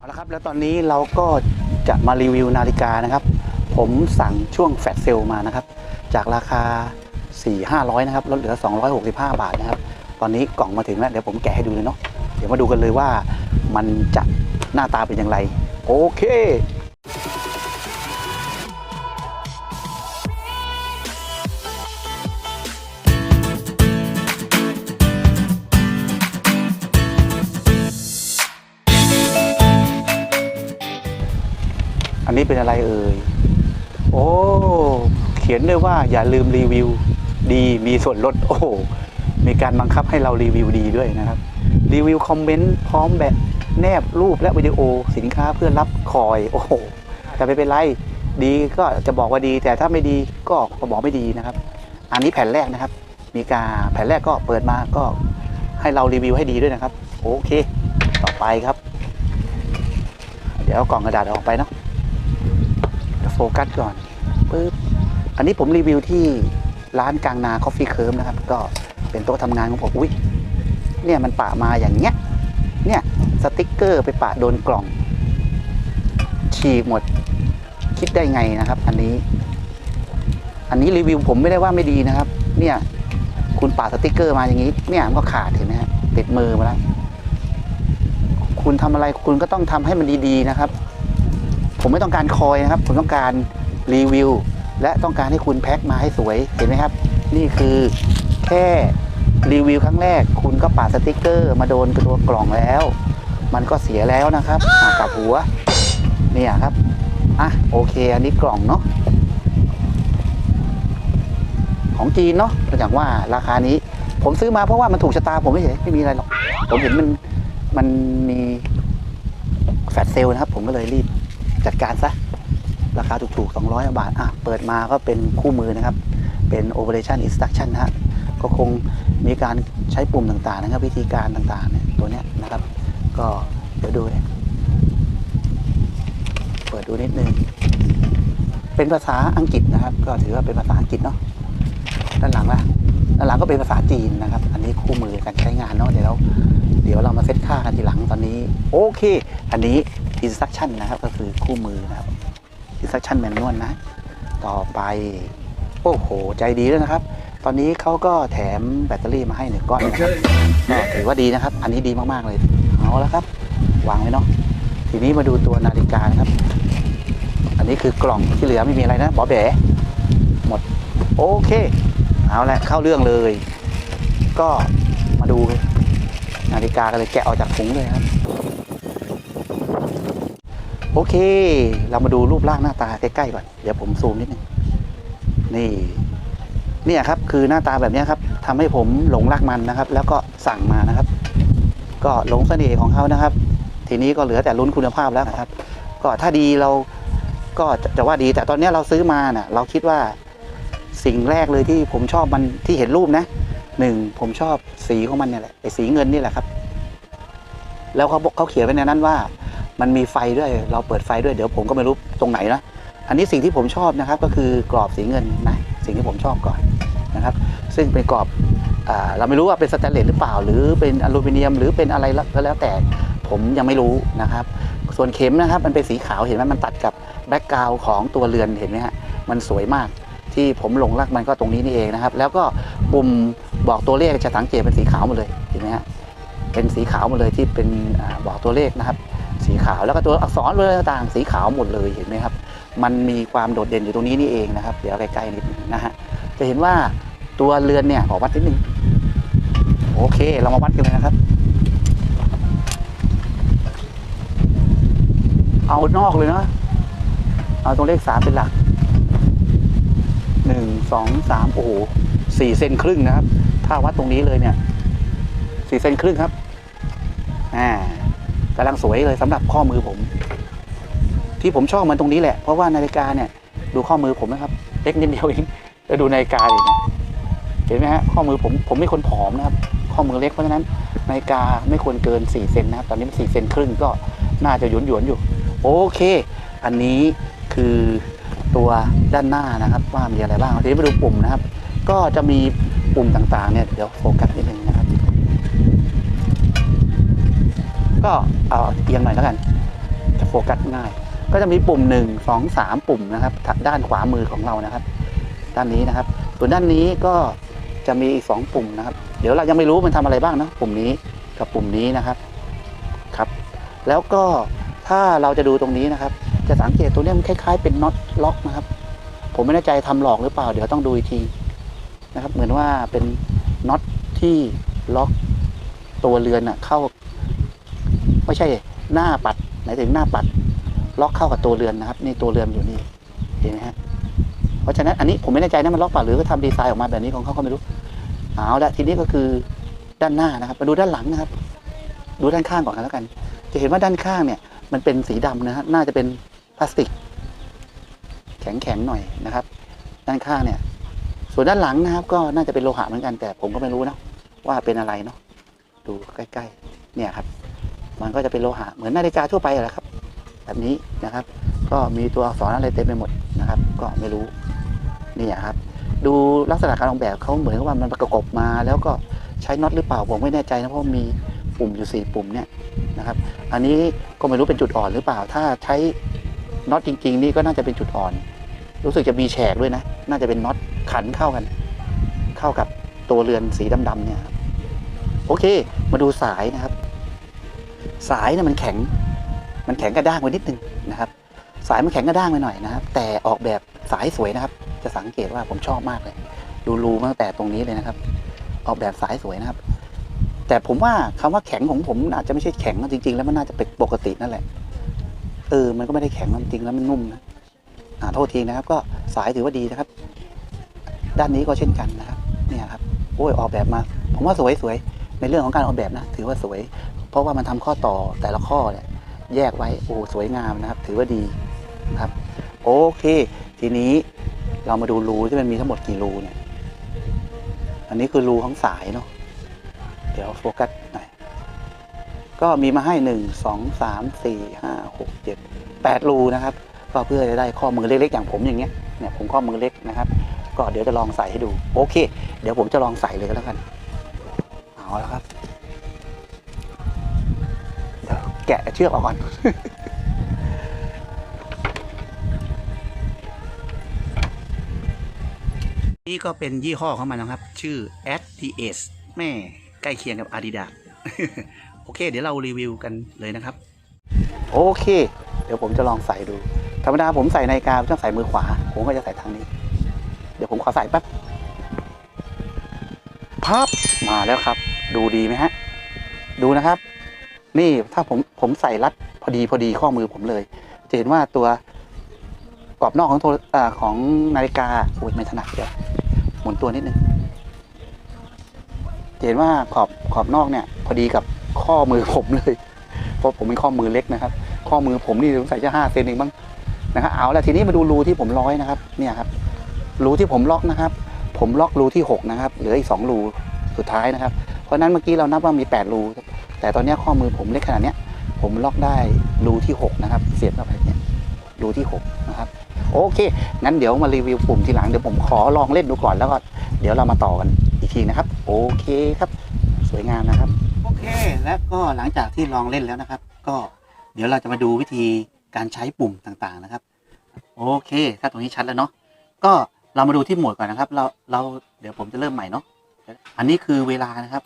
เอาละครับแล้วตอนนี้เราก็จะมารีวิวนาฬิกานะครับ ผมสั่งช่วงแฟลชเซลมานะครับ จากราคา 4 500 นะครับลดเหลือ 265 บาทนะครับ ตอนนี้กล่องมาถึงแล้วเดี๋ยวผมแกะให้ดูเลยเนาะเดี๋ยวมาดูกันเลยว่ามันจะหน้าตาเป็นอย่างไร โอเค นี้เป็นอะไรเอ่ย โอ้ เขียนด้วยว่าอย่าลืมรีวิว ดีมีส่วนลด โอ้โห มีการบังคับให้เรารีวิวดีด้วยนะครับ รีวิวคอมเมนต์พร้อมแบบแนบรูปและวิดีโอสินค้าเพื่อรับคอย โอ้โห แต่ไม่เป็นไร ดีก็จะบอกว่าดี แต่ถ้าไม่ดีก็บอกไม่ดีนะครับ อันนี้แผ่นแรกนะครับ มีการแผ่นแรกก็เปิดมาก็ให้เรารีวิวให้ดีด้วยนะครับ โอเค ต่อไปครับ เดี๋ยวเอากล่องกระดาษออกไปเนาะ ฟกัสก่อนปึ๊บอันนี้ผมรีวิวที่ร้านกลางนาคอฟฟี่เคิร์มนะครับ ก็เป็นโต๊ะทำงานของผมอุ้ยเนี่ยมันปะมาอย่างเงี้ยเนี่ยสติกเกอร์ไปปะโดนกล่อง ฉีกหมดคิดได้ไงนะครับ อันนี้ อันนี้รีวิวผมไม่ได้ว่าไม่ดีนะครับ เนี่ย คุณปาสติกเกอร์มาอย่างนี้ เนี่ยมันก็ขาดเห็นไหมฮะติดมือมาแล้วคุณทำอะไรคุณก็ต้องทำให้มันดีๆนะครับ ผมไม่ต้องการคอยนะครับ ผมต้องการรีวิว และต้องการให้คุณแพ็คมาให้สวยเห็นไหมครับ นี่คือแค่รีวิวครั้งแรก คุณก็ปาดสติกเกอร์ มาโดนตัวกล่องแล้ว มันก็เสียแล้วนะครับอะกลับหัวเนี่ยครับอะโอเค อันนี้กล่องเนาะของจีนเนาะอย่างว่าราคานี้ ผมซื้อมาเพราะว่ามันถูกชะตาผมไม่เฉยไม่มีอะไรหรอก ผมเห็นมันมันมีแฟลชเซลนะครับ ผมก็เลยรีบ จัดการซะ ราคาถูกๆ 200 บาท อะ เปิดมาก็เป็นคู่มือนะครับ เป็น operation instruction นะฮะ ก็คงมีการใช้ปุ่มต่างๆ นะครับ วิธีการต่างๆเนี่ยตัวเนี้ยนะครับ ก็เดี๋ยวดูเนี่ยเปิดดูนิดนึง เป็นภาษาอังกฤษนะครับ ก็ถือว่าเป็นภาษาอังกฤษเนาะ ด้านหลังล่ะ ด้านหลังก็เป็นภาษาจีนนะครับ อันนี้คู่มือการใช้งานเนาะ เดี๋ยวเราเดี๋ยวเรามาเซตค่ากันทีหลังตอนนี้ โอเค อันนี้ instruction นะครับ ก็คือคู่มือนะครับ instruction manual นะ ต่อไปโอ้โห ใจดีด้วยนะครับ ตอนนี้เขาก็แถมแบตเตอรี่มาให้หนึ่งก้อนนะครับก็ถือว่าดีนะครับ อันนี้ดีมากๆเลย เอาแล้วครับ วางไว้เนาะทีนี้มาดูตัวนาฬิกานะครับ อันนี้คือกล่องที่เหลือไม่มีอะไรนะบอแบะหมดโอเคเอาละเข้าเรื่องเลย ก็มาดูนาฬิกากันเลยแกะออกจากถุงเลยครับ โอเค เรามาดูรูปร่างหน้าตาใกล้ๆก่อน เดี๋ยวผมซูมนิดนึง นี่ เนี่ยครับ คือหน้าตาแบบนี้ครับทำให้ผมหลงรักมันนะครับ แล้วก็สั่งมานะครับ ก็หลงเสน่ห์ของเขานะครับ ทีนี้ก็เหลือแต่ลุ้นคุณภาพแล้วนะครับ ก็ถ้าดีเราก็จะจะว่าดี แต่ตอนนี้เราซื้อมาเน่ะ เราคิดว่าสิ่งแรกเลยที่ผมชอบมันที่เห็นรูปนะหนึ่งผมชอบสีของมันเนี่ยแหละไอ้สีเงินนี่แหละครับ แล้วเขาบอกเขาเขียนไว้ในนั้นว่า มันมีไฟด้วย เราเปิดไฟด้วย เดี๋ยวผมก็ไม่รู้ตรงไหนนะ อันนี้สิ่งที่ผมชอบนะครับก็คือกรอบสีเงินนะ สิ่งที่ผมชอบก่อนนะครับ ซึ่งเป็นกรอบเราไม่รู้ว่าเป็นสแตนเลสหรือเปล่า หรือเป็นอลูมิเนียม หรือเป็นอะไรก็แล้วแต่ ผมยังไม่รู้นะครับ ส่วนเข็มนะครับ มันเป็นสีขาวเห็นไหมมันตัดกับแบ็กกราวของตัวเรือนเห็นไหมฮะ มันสวยมากที่ผมหลงรักมันก็ตรงนี้นี่เองนะครับ แล้วก็ปุ่มบอกตัวเลขจะสังเกตเป็นสีขาวหมดเลยเห็นไหมฮะเป็นสีขาวหมดเลยที่เป็นอบอกตัวเลขนะครับ สีขาวแล้วก็ตัวอักษรเลยต่างสีขาวหมดเลยเห็นไหมครับ มันมีความโดดเด่นอยู่ตรงนี้นี่เองนะครับ เดี๋ยวใกล้ๆนิดนึงนะฮะจะเห็นว่าตัวเรือนเนี่ยขอวัดนิดนึงโอเค เรามาวัดกันเลยนะครับ เอานอกเลยเนาะเอาตรงเลขสามเป็นหลักหนึ่งสองสามโอ้โหสี่เซนครึ่งนะครับ ถ้าวัดตรงนี้เลยเนี่ยสี่เซนครึ่งครับอ่า กำลังสวยเลยสำหรับข้อมือผม ที่ผมชอบมันตรงนี้แหละ เพราะว่านาฬิกาเนี่ยดูข้อมือผมนะครับเล็กนิดเดียวเองแล้วดูนาฬิกาเนี่ยเห็นไหมฮะข้อมือผมผมไม่คนผอมนะครับ ข้อมือเล็กเพราะฉะนั้นนาฬิกาไม่ควรเกิน4เซนนะครับตอนนี้มัน4เซนครึ่งก็น่าจะหยวนหยวนอยู่ โอเค อันนี้คือตัวด้านหน้านะครับ ว่ามีอะไรบ้างทีนี้มาดูปุ่มนะครับ ก็จะมีปุ่มต่างๆเนี่ยเดี๋ยวโฟกัสนิดนึงนะครับ ก็เอาเอียงหน่อยแล้วกัน จะโฟกัสง่าย ก็จะมีปุ่มหนึ่งสองสามปุ่มนะครับ ด้านขวามือของเรานะครับ ด้านนี้นะครับ ส่วนด้านนี้ก็จะมีอีกสองปุ่มนะครับ เดี๋ยวเรายังไม่รู้มันทำอะไรบ้างนะปุ่มนี้กับปุ่มนี้นะครับครับ แล้วก็ถ้าเราจะดูตรงนี้นะครับ จะสังเกตตัวนี้มันคล้าย ๆ เป็นน็อตล็อกนะครับ ผมไม่แน่ใจทำหลอกหรือเปล่า เดี๋ยวต้องดูอีกทีนะครับ เหมือนว่าเป็นน็อตที่ล็อกตัวเรือนอะเข้า ไม่ใช่หน้าปัดหมายถึงหน้าปัด ล็อกเข้ากับตัวเรือนนะครับ นี่ตัวเรือนอยู่นี่เห็นไหมฮะเพราะฉะนั้นอันนี้ผมไม่แน่ใจนะมันล็อกเปล่าหรือก็ทำดีไซน์ออกมาแบบนี้ของเขาก็ไม่รู้เอาละทีนี้ก็คือด้านหน้านะครับมาดูด้านหลังนะครับ ดูด้านข้างก่อนกันแล้วกัน จะเห็นว่าด้านข้างเนี่ย มันเป็นสีดำนะฮะน่าจะเป็นพลาสติก แข็งๆหน่อยนะครับ ด้านข้างเนี่ย ส่วนด้านหลังนะครับ ก็น่าจะเป็นโลหะเหมือนกันแต่ผมก็ไม่รู้นะว่าเป็นอะไรเนาะดูใกล้ๆ เนี่ยครับ มันก็จะเป็นโลหะเหมือนนาฬิกาทั่วไปแหละครับ แบบนี้นะครับ ก็มีตัวอักษรอะไรเต็มไปหมดนะครับ ก็ไม่รู้นี่ครับ ดูลักษณะการออกแบบเขาเหมือนกับว่ามันประกบมา แล้วก็ใช้น็อตหรือเปล่าผมไม่แน่ใจนะเพราะมีปุ่มอยู่สี่ปุ่มเนี่ยนะครับ อันนี้ก็ไม่รู้เป็นจุดอ่อนหรือเปล่า ถ้าใช้น็อตจริง ๆ นี่ก็น่าจะเป็นจุดอ่อน รู้สึกจะมีแฉกด้วยนะ น่าจะเป็นน็อตขันเข้ากัน เข้ากับตัวเรือนสีดำๆเนี่ยครับโอเค มาดูสายนะครับ สายเนี่ยมันแข็ง มันแข็งกระด้างไปนิดนึงนะครับ สายมันแข็งกระด้างไปหน่อยนะครับ แต่ออกแบบสายสวยนะครับ จะสังเกตว่าผมชอบมากเลยดูรูมาตั้งแต่ตรงนี้เลยนะครับ ออกแบบสายสวยนะครับ แต่ผมว่าคำว่าแข็งของผมอาจจะไม่ใช่แข็งจริง ๆ แล้วมันน่าจะเป็นปกตินั่นแหละ เออ มันก็ไม่ได้แข็งจริงแล้วมันนุ่มนะอ่าโทษทีนะครับ ก็สายถือว่าดีนะครับ ด้านนี้ก็เช่นกันนะครับ เนี่ยครับโอ้ยออกแบบมา ผมว่าสวยสวยในเรื่องของการออกแบบนะ ถือว่าสวย เพราะว่ามันทำข้อต่อแต่ละข้อเนี่ยแยกไว้โอ้สวยงามนะครับ ถือว่าดีนะครับโอเค ทีนี้เรามาดูรูที่มันมีทั้งหมดกี่รูเนี่ยอันนี้คือรูของสายเนาะเดี๋ยวโฟกัสหน่อยก็มีมาให้หนึ่งสองสามสี่ห้าหกเจ็ดแปดรูนะครับ ก็เพื่อจะได้ข้อมือเล็กๆอย่างผมอย่างเงี้ยเนี่ยผมข้อมือเล็กนะครับ ก็เดี๋ยวจะลองใส่ให้ดู โอเค เดี๋ยวผมจะลองใส่เลยก็แล้วกันเอาแล้วครับ แกะเชือกออกก่อน นี่ก็เป็นยี่ห้อของมันนะครับ ชื่อ a d i s แม่ใกล้เคียงกับ Adidas โอเค เดี๋ยวเรารีวิวกันเลยนะครับ โอเค เดี๋ยวผมจะลองใส่ดู ธรรมดาผมใส่นาฬิกาผมต้องใส่มือขวา ผมก็จะใส่ทางนี้ เดี๋ยวผมขอใส่แป๊บพับมาแล้วครับ ดูดีไหมฮะ ดูนะครับ นี่ถ้าผมผมใส่รัดพอดีพอดีข้อมือผมเลย จะเห็นว่าตัวกรอบนอกของโทรอของนาฬิกาโอ้ยไม่ถนัดเดี๋ยวหมุนตัวนิดนึงจะเห็นว่าขอบขอบนอกเนี่ย พอดีกับข้อมือผมเลย เพราะผมเป็นข้อมือเล็กนะครับ ข้อมือผมนี่สงสัยจะห้าเซนเองบ้างนะครับเอาละทีนี้มาดูรูที่ผมร้อยนะครับ เนี่ยครับรูที่ผมล็อกนะครับ ผมล็อกรูที่หกนะครับ เหลืออีกสองรูสุดท้ายนะครับ เพราะฉะนั้นเมื่อกี้เรานับว่ามีแปดรู แต่ตอนนี้ข้อมือผมเล็กขนาดนี้ผมล็อกได้รูที่หกนะครับ เสียบเข้าไปเนี่ยรูที่หกนะครับ โอเค งั้นเดี๋ยวมารีวิวปุ่มทีหลัง เดี๋ยวผมขอลองเล่นดูก่อนแล้วก็เดี๋ยวเรามาต่อกันอีกทีนะครับ โอเคครับ สวยงามนะครับ โอเค แล้วก็หลังจากที่ลองเล่นแล้วนะครับ ก็เดี๋ยวเราจะมาดูวิธีการใช้ปุ่มต่างๆนะครับ โอเค ถ้าตรงนี้ชัดแล้วเนาะก็เรามาดูที่หมดก่อนนะครับ เราเราเดี๋ยวผมจะเริ่มใหม่เนาะอันนี้คือเวลานะครับ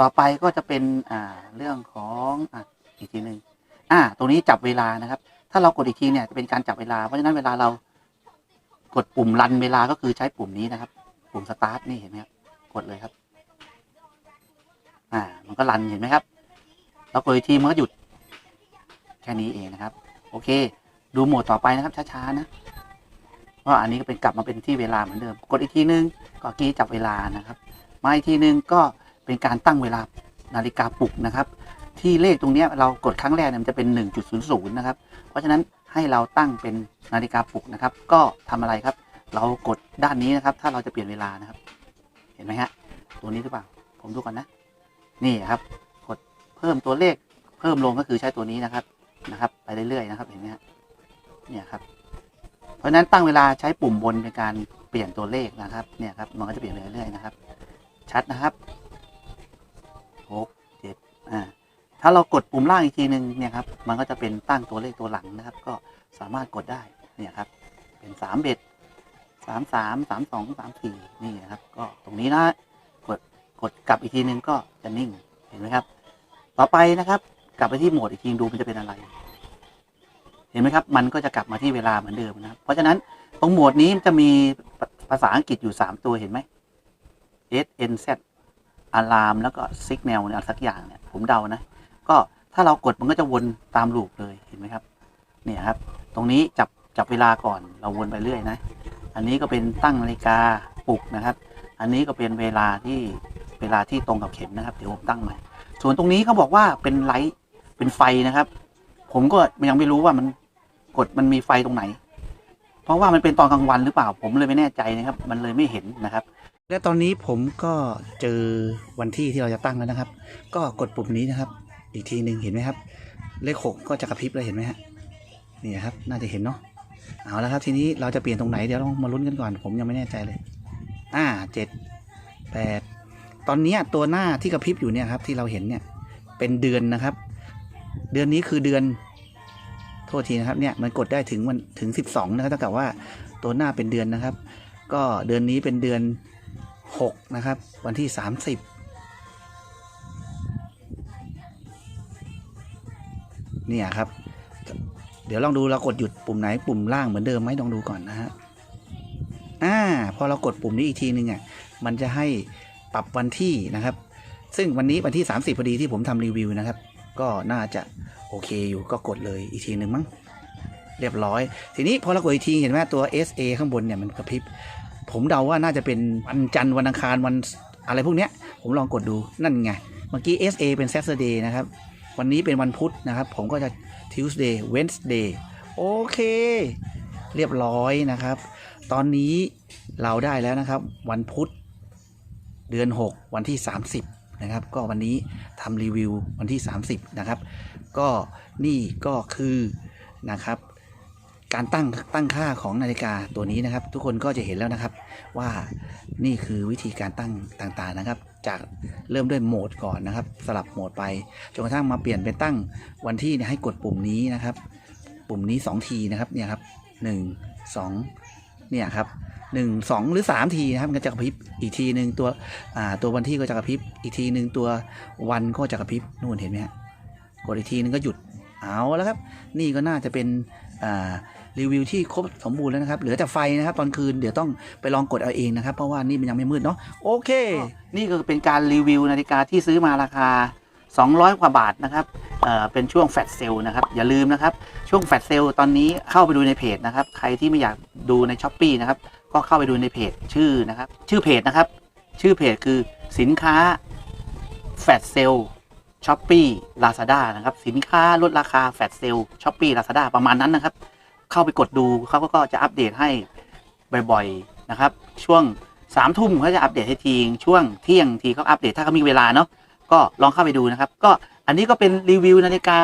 ต่อไปก็จะเป็นอ่าเรื่องของอะอีกทีหนึ่งอ่าตรงนี้จับเวลานะครับ ถ้าเรากดอีกทีเนี่ยจะเป็นการจับเวลา เพราะฉะนั้นเวลาเรากดปุ่มรันเวลาก็คือใช้ปุ่มนี้นะครับ ปุ่มสตาร์ทนี่เห็นไหมครับกดเลยครับ อ่า มันก็รันเห็นไหมครับ แล้วกดอีกทีมันก็หยุดแค่นี้เองนะครับ โอเค ดูโหมดต่อไปนะครับ ช้าๆนะเพราะอันนี้ก็เป็นกลับมาเป็นที่เวลาเหมือนเดิม กดอีกทีนึงก็กี้จับเวลานะครับ มาอีกทีนึงก็ เป็นการตั้งเวลานาฬิกาปลุกนะครับ ที่เลขตรงนี้เรากดครั้งแรกเนี่ยมันจะเป็น 1.00 นะครับ เพราะฉะนั้นให้เราตั้งเป็นนาฬิกาปลุกนะครับ ก็ทำอะไรครับ เรากดด้านนี้นะครับ ถ้าเราจะเปลี่ยนเวลานะครับ เห็นไหมฮะตัวนี้หรือเปล่า ผมดูก่อนนะ นี่ครับ กดเพิ่มตัวเลขเพิ่มลงก็คือใช้ตัวนี้นะครับนะครับ ไปเรื่อยๆนะครับเห็นไหมฮะเนี่ยครับ เพราะฉะนั้นตั้งเวลาใช้ปุ่มบนในการเปลี่ยนตัวเลขนะครับ เนี่ยครับมันก็จะเปลี่ยนไปเรื่อยๆนะครับ ชัดนะครับ หกเจ็ดอ่าถ้าเรากดปุ่มล่างอีกทีหนึ่งเนี่ยครับมันก็จะเป็นตั้งตัวเลขตัวหลังนะครับ ก็สามารถกดได้เนี่ยครับเป็นสามเบ็ดสามสามสามสองสามสี่นี่นะครับ ก็ตรงนี้นะกดกดกลับอีกทีหนึ่งก็จะนิ่งเห็นไหมครับ ต่อไปนะครับ กลับไปที่โหมดอีกทีดูมันจะเป็นอะไร เห็นไหมครับ มันก็จะกลับมาที่เวลาเหมือนเดิมนะครับ เพราะฉะนั้นตรงโหมดนี้จะมีภาษาอังกฤษอยู่สามตัวเห็นไหม S N Z alarm แล้วก็ signal เนี่ยสักอย่างเนี่ยผมเดานะ ก็ถ้าเรากดมันก็จะวนตามลูปเลยเห็นไหมครับ เนี่ยครับ ตรงนี้จับจับเวลาก่อนเราวนไปเรื่อยนะ อันนี้ก็เป็นตั้งนาฬิกาปลุกนะครับ อันนี้ก็เป็นเวลาที่เวลาที่ตรงกับเข็มนะครับ เดี๋ยวผมตั้งใหม่ ส่วนตรงนี้เขาบอกว่าเป็นไลท์เป็นไฟนะครับ ผมก็ยังไม่รู้ว่ามันกดมันมีไฟตรงไหน เพราะว่ามันเป็นตอนกลางวันหรือเปล่าผมเลยไม่แน่ใจนะครับ มันเลยไม่เห็นนะครับ และตอนนี้ผมก็เจอวันที่ที่เราจะตั้งแล้วนะครับ ก็กดปุ่มนี้นะครับ อีกทีหนึ่งเห็นไหมครับ เลขหกก็จะกระพริบเลยเห็นไหมฮะนี่ครับ น่าจะเห็นเนาะเอาแล้วครับทีนี้เราจะเปลี่ยนตรงไหนเดี๋ยวลองมาลุ้นกันก่อน ผมยังไม่แน่ใจเลย อ่าเจ็ดแปดตอนนี้ตัวหน้าที่กระพริบอยู่เนี่ยครับที่เราเห็นเนี่ยเป็นเดือนนะครับ เดือนนี้คือเดือนโทษทีนะครับเนี่ยมันกดได้ถึงวันถึงสิบสองนะครับเท่ากับว่าตัวหน้าเป็นเดือนนะครับ ก็เดือนนี้เป็นเดือน หกนะครับ วันที่สามสิบเนี่ยครับ เดี๋ยวลองดูเรากดหยุดปุ่มไหนปุ่มล่างเหมือนเดิมไหมลองดูก่อนนะฮะอ่าพอเรากดปุ่มนี้อีกทีนึงอะมันจะให้ปรับวันที่นะครับ ซึ่งวันนี้วันที่ 30พอดีที่ผมทำรีวิวนะครับ ก็น่าจะโอเคอยู่ก็กดเลยอีกทีหนึ่งมั้งเรียบร้อย ทีนี้พอเรากดอีกทีเห็นไหมตัว SA ข้างบนเนี่ยมันกระพริบ ผมเดาว่าน่าจะเป็นวันจันทร์วันอังคารวันอะไรพวกเนี้ย ผมลองกดดูนั่นไง เมื่อกี้ SA เป็น Saturday นะครับ วันนี้เป็นวันพุธนะครับ ผมก็จะ Tuesday Wednesday โอเค เรียบร้อยนะครับ ตอนนี้เราได้แล้วนะครับ วันพุธ เดือน 6 วันที่ 30 นะครับ ก็วันนี้ทำรีวิววันที่ 30 นะครับ ก็นี่ก็คือนะครับ การตั้งตั้งค่าของนาฬิกาตัวนี้นะครับ ทุกคนก็จะเห็นแล้วนะครับ ว่านี่คือวิธีการตั้งต่างๆนะครับ จากเริ่มด้วยโหมดก่อนนะครับ สลับโหมดไปจนกระทั่งมาเปลี่ยนเป็นตั้งวันที่เนี่ยให้กดปุ่มนี้นะครับ ปุ่มนี้ 2 ทีนะครับเนี่ยครับหนึ่งสองเนี่ยครับหนึ่งสองหรือ3ทีนะครับก็จะกระพริบอีกทีหนึ่งตัวอ่าตัววันที่ก็จะกระพริบอีกทีหนึ่งตัววันก็จะกระพริบนู่นเห็นไหมฮะกดอีกทีหนึงก็หยุดเอาแล้วครับ นี่ก็น่าจะเป็นอ่า รีวิวที่ครบสมบูรณ์แล้วนะครับ เหลือแต่ไฟนะครับ ตอนคืนเดี๋ยวต้องไปลองกดเอาเองนะครับ เพราะว่านี่มันยังไม่มืดเนาะโอเค นี่ก็เป็นการรีวิวนาฬิกาที่ซื้อมาราคา 200 กว่าบาทนะครับเอ่อเป็นช่วงแฟลชเซลนะครับ อย่าลืมนะครับ ช่วงแฟลชเซลตอนนี้เข้าไปดูในเพจนะครับ ใครที่ไม่อยากดูในช้อปปีนะครับก็เข้าไปดูในเพจชื่อนะครับ ชื่อเพจนะครับ ชื่อเพจคือสินค้าแฟลชเซลช้อปปี้ลาซาด้านะครับ สินค้าลดราคาแฟลชเซลช้อปปี้ลาซาด้าประมาณนั้นนะครับ เข้าไปกดดูเขาก็จะอัปเดตให้บ่อยๆนะครับ ช่วงสามทุ่มเขาจะอัปเดตให้ทีช่วงเที่ยงทีเขาอัปเดตถ้าเขามีเวลาเนาะก็ลองเข้าไปดูนะครับ ก็อันนี้ก็เป็นรีวิวนาฬิกา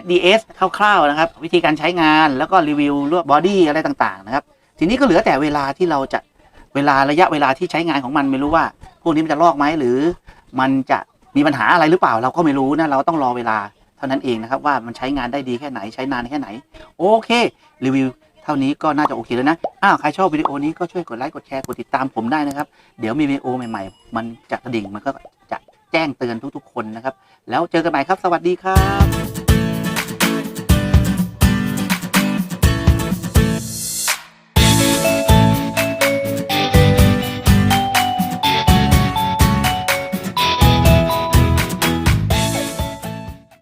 SDS คร่าวๆนะครับ วิธีการใช้งานแล้วก็รีวิวรวบบอดี้อะไรต่างๆนะครับ ทีนี้ก็เหลือแต่เวลาที่เราจะเวลาระยะเวลาที่ใช้งานของมันไม่รู้ว่า พวกนี้มันจะลอกไหมหรือ มันจะมีปัญหาอะไรหรือเปล่าเราก็ไม่รู้นะเราต้องรอเวลา ท่านั้นเองนะครับว่ามันใช้งานได้ดีแค่ไหนใช้นานแค่ไหน โอเค รีวิวเท่านี้ก็น่าจะโอเคแล้วนะ อ้าว ใครชอบวิดีโอนี้ก็ช่วยกดไลค์ กดแชร์ กดติดตามผมได้นะครับ เดี๋ยวมีวิดีโอใหม่ๆ มันจะกระดิ่ง มันก็จะแจ้งเตือนทุกๆ คนนะครับ แล้วเจอกันใหม่ครับ สวัสดีครับ